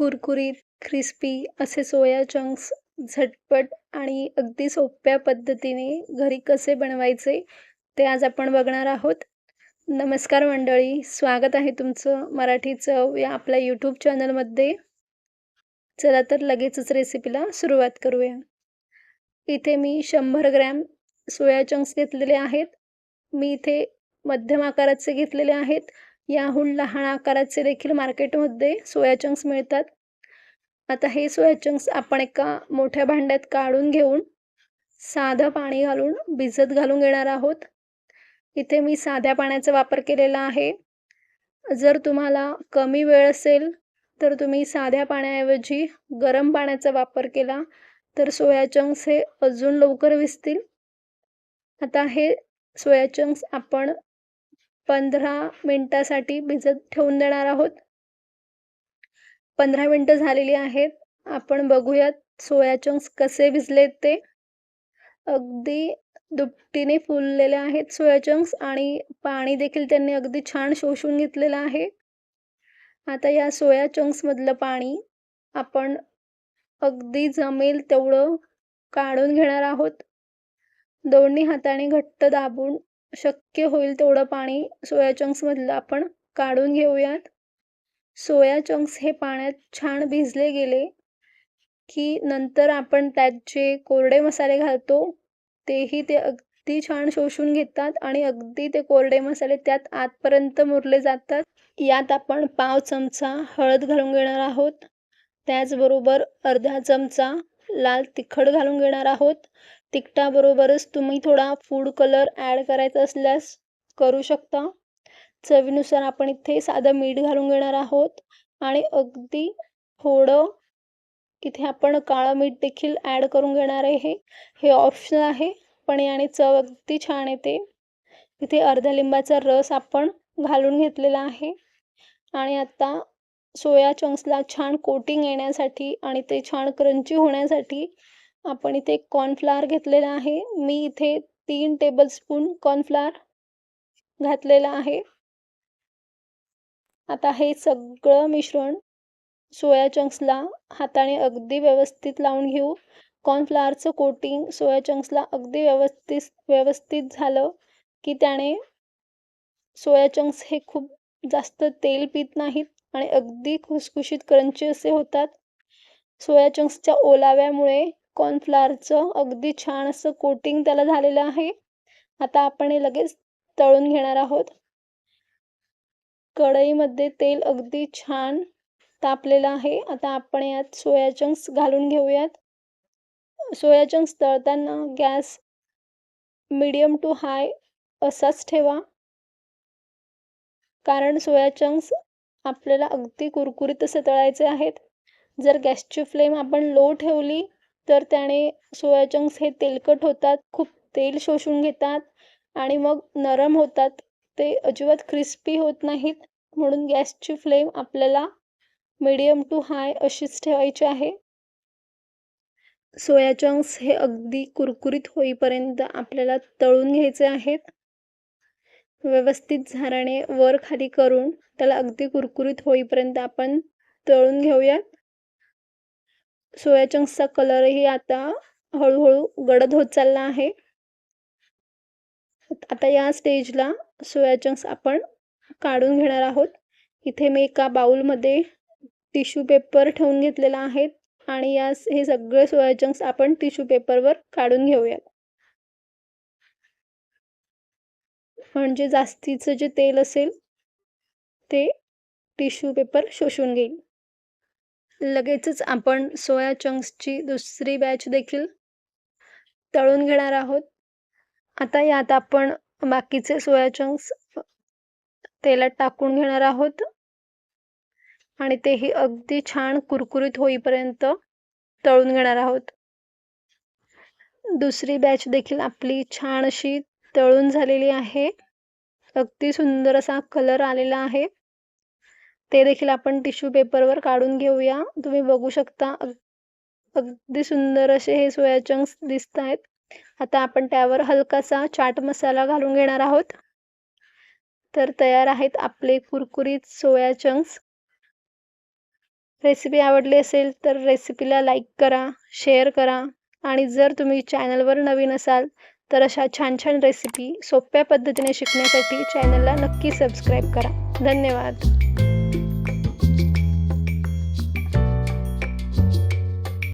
कुरकुरीत क्रिस्पी असे soya chunks झटपट आणि अगदी सोप्या पद्धतीने घरी कसे बनवायचे ते आज आपण बघणार आहोत. नमस्कार मंडळी स्वागत आहे तुमचं मराठी चव या आपल्या यूट्यूब चॅनलमध्ये चला तर लगेचच रेसिपीला सुरुवात करूया. इथे मी शंभर ग्रॅम सोया चंक्स घेतलेले आहेत. मी इथे मध्यम आकाराचे घेतलेले आहेत. याहून लहान आकाराचे देखील मार्केटमध्ये सोया चंक्स मिळतात. आता हे सोया चंक्स आपण एका मोठ्या भांड्यात काढून घेऊन साधं पाणी घालून भिजत घालून घेणार आहोत. इथे मी साध्या पाण्याचा वापर केलेला आहे. जर तुम्हाला कमी वेळ असेल तर तुम्ही साध्या पाण्याऐवजी गरम पाण्याचा वापर केला तर सोया चंक्स हे अजून लवकर विसतील. आता हे सोया चंक्स आपण पंधरा मिनटासाठी भिजत ठेवून देणार आहोत. पंधरा मिनटं झालेली आहेत. आपण बघूयात सोया चंक्स कसे भिजलेत ते. अगदी दुपटीने फुललेले आहेत सोया चंक्स आणि पाणी देखील त्यांनी अगदी छान शोषून घेतलेलं आहे. आता या सोया चंक्समधलं पाणी आपण अगदी जमेल तेवढं काढून घेणार आहोत. दोन्ही हाताने घट्ट दाबून शक्य होईल तेवढं पाणी सोया चंक्समधलं आपण काढून घेऊयात. सोया चंक्स हे पाण्यात छान भिजले गेले की नंतर आपण त्यात जे कोरडे मसाले घालतो तेही ते अगदी छान शोषून घेतात आणि अगदी ते कोरडे मसाले त्यात आतपर्यंत मुरले जातात. यात आपण पाव चमचा हळद घालून घेणार आहोत. त्याचबरोबर अर्धा चमचा लाल तिखट घालून घेणार आहोत. तिखटाबरोबरच तुम्ही थोडा फूड कलर ॲड करायचा असल्यास करू शकता. चवीनुसार आपण इथे साधं मीठ घालून घेणार आहोत आणि अगदी थोडं इथे आपण काळं मीठ देखील ॲड करून घेणार आहे. हे ऑप्शनल आहे पण याने चव अगदी छान येते. इथे अर्ध्या लिंबाचा रस आपण घालून घेतलेला आहे. आणि आता सोया चंक्सला छान कोटिंग येण्यासाठी आणि ते छान क्रंची होण्यासाठी आपण इथे कॉर्नफ्लावर घेतलेला आहे. मी इथे तीन टेबलस्पून कॉर्नफ्लावर घातलेला आहे. आता हे सगळं मिश्रण सोया चंक्सला हाताने अगदी व्यवस्थित लावून घेऊ. कॉर्नफ्लावरचं कोटिंग सोया चंक्सला अगदी व्यवस्थित व्यवस्थित झालं की त्याने सोया चंक्स हे खूप जास्त तेल पित नाहीत आणि अगदी खुसखुशीत क्रंची असे होतात. सोया चंक्सच्या ओलाव्यामुळे कॉर्नफ्लावरचं अगदी छान असं कोटिंग त्याला झालेलं आहे. आता आपण हे लगेच तळून घेणार आहोत. कढईमध्ये तेल अगदी छान तापलेलं आहे. आता आपण यात सोया चंक्स घालून घेऊयात. सोया चंक्स तळताना गॅस मीडियम टू हाय असाच ठेवा. कारण सोया चंक्स आपल्याला अगदी कुरकुरीत असे तळायचे आहेत. जर गॅसची फ्लेम आपण लो ठेवली तर त्याने सोया चंक्स हे तेलकट होतात खूप तेल शोषून घेतात आणि मग नरम होतात. ते अजिबात क्रिस्पी होत नाहीत म्हणून गॅसची फ्लेम आपल्याला मीडियम टू हाय अशीच ठेवायची आहे. सोया चंक्स हे अगदी कुरकुरीत होईपर्यंत आपल्याला तळून घ्यायचे आहेत. व्यवस्थित झाराने वर खाली करून त्याला अगदी कुरकुरीत होईपर्यंत आपण तळून घेऊयात. सोया चंक्सचा कलरही आता हळूहळू गडद होत चालला आहे. आता या स्टेजला सोया चंक्स आपण काढून घेणार आहोत. इथे मी एका बाउलमध्ये टिश्यू पेपर ठेवून घेतलेला आहे आणि या हे सगळे सोया चंक्स आपण टिश्यू पेपरवर काढून घेऊयात. म्हणजे जास्तीचं जे तेल असेल ते टिश्यू पेपर शोषून घेईल. लगेचच आपण सोया चंक्सची दुसरी बॅच देखील तळून घेणार आहोत. आता यात आपण बाकीचे सोया चंक्स तेलात टाकून घेणार आहोत. आणि तेही अगदी छान कुरकुरीत होईपर्यंत तळून घेणार आहोत. दुसरी बॅच देखील आपली छान अशी तळून झालेली आहे. अगदी सुंदर असा कलर आलेला आहे. ते देखील आपण टिश्यू पेपरवर काढून घेऊया. तुम्ही बघू शकता अगदी सुंदर असे हे सोया चंक्स दिसत आहेत. आता आपण त्यावर हलकासा चाट मसाला घालून घेणार आहोत. तर तयार आहेत आपले कुरकुरीत सोया चंक्स रेसिपी आवडली असेल तर रेसिपीला लाईक करा शेअर करा आणि जर तुम्ही चॅनलवर नवीन असाल तर अशा छान छान रेसिपी सोप्या पद्धतीने शिकण्यासाठी चॅनलला नक्की सबस्क्राईब करा. धन्यवाद.